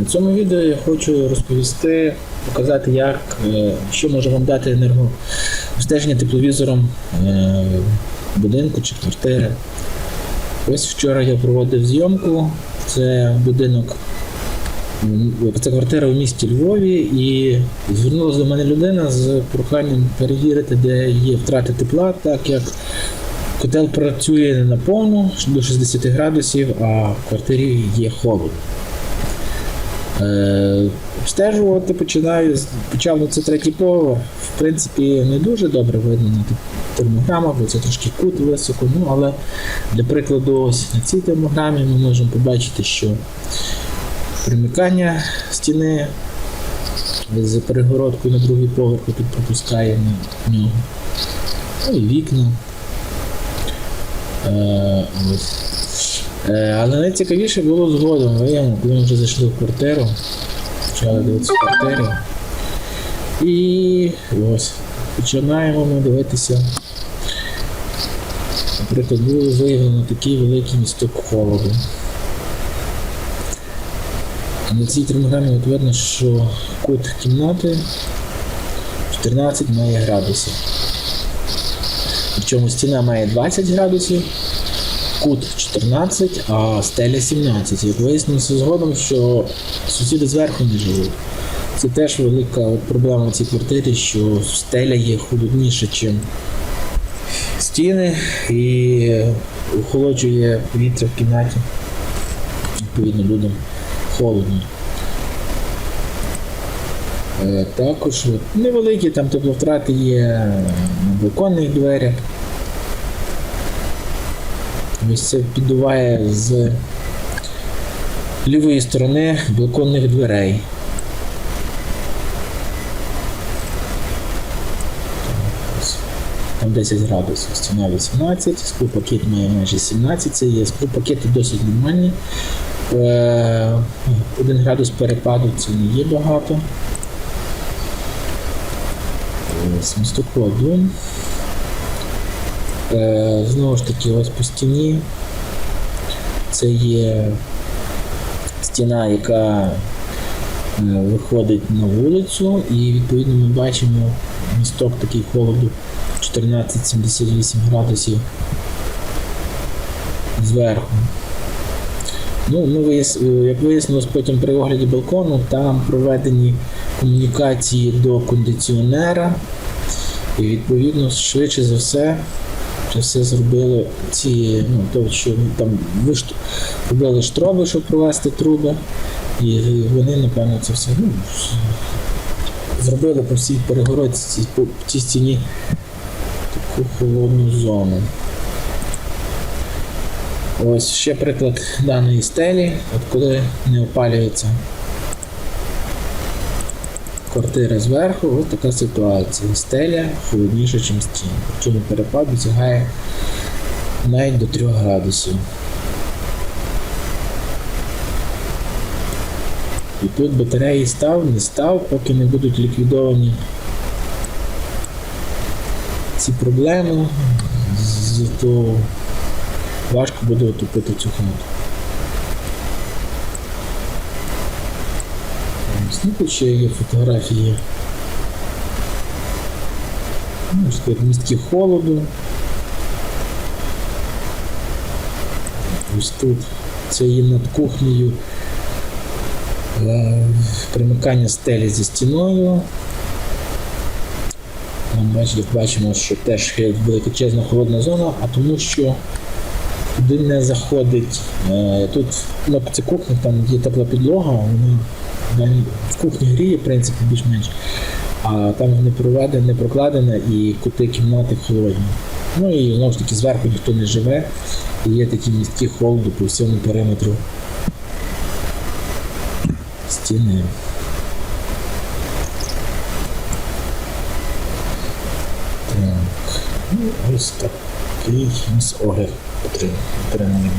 На цьому відео я хочу розповісти, показати, як, е, що може вам дати енергообстеження тепловізором е, будинку чи квартири. Ось вчора я проводив зйомку. Це будинок, це квартира у місті Львові, і звернулася до мене людина з проханням перевірити, де є втрати тепла, так як котел працює не на повну до 60 градусів, а в квартирі є холод. Е, обстежувати починаю, почав це третій поверх. В принципі, не дуже добре видно на термограмах, бо це трошки кут високо. Ну, але для прикладу, ось на цій термограмі ми можемо побачити, що примикання стіни з перегородкою на другий поверх тут пропускає на нього. Ну і вікна. Е, ось. Е, але найцікавіше було згодом, виявимо, коли ми вже зайшли в квартиру, почали дивитися квартиру. І ось, починаємо ми дивитися. Наприклад, було виявлено такий великий місток холоду. На цій термограмі от видно, що кут кімнати 14 має градусів. Причому стіна має 20 градусів, кут 14, а стеля 17. Як вияснилося згодом, що сусіди зверху не живуть. Це теж велика проблема в цій квартирі, що стеля є холодніша, ніж стіни, і охолоджує повітря в кімнаті. Відповідно, людям холодно. Е, Також невеликі там тепловтрати є на балконних дверях. Ось це піддуває з лівої сторони балконних дверей. Там 10 градусів, стіна 18, склопакет має майже 17, це є склопакети досить нормальні. Е, Один градус перепаду це не є багато. Е, Знову ж таки, ось по стіні. Це є стіна, яка е, виходить на вулицю, і відповідно ми бачимо місток такий холоду 14-78 градусів зверху. Ну, ми е, як вияснилось потім при огляді балкону, там проведені комунікації до кондиціонера, і відповідно швидше за все це все зробили ці, ну, то, що там вишт... робили штроби, щоб провести труби, і вони, напевно, це все ну, зробили по всій перегородці, по цій стіні таку холодну зону. Ось ще приклад даної стелі, от коли не опалюється квартира зверху, ось така ситуація. Стеля холодніша, ніж стіна. Причому перепад досягає навіть до 3 градусів. І тут батареї став, не став, поки не будуть ліквідовані ці проблеми, то важко буде отопити цю хату. Ну, ще фотографії. Ну, містки холоду. Ось тут це є над кухнею е, примикання стелі зі стіною. Там, бачимо, що теж є величезна холодна зона, а тому що туди не заходить. Е, Тут ну, це кухня, там є тепла підлога, вона в кухні гріє, в принципі, більш-менш. А там не проведена, не прокладена і кути кімнати холодні. Ну і знову ж таки зверху ніхто не живе. І є такі містки холоду по всьому периметру стіни. Так. Ну, ось такий у нас огляд отриманий.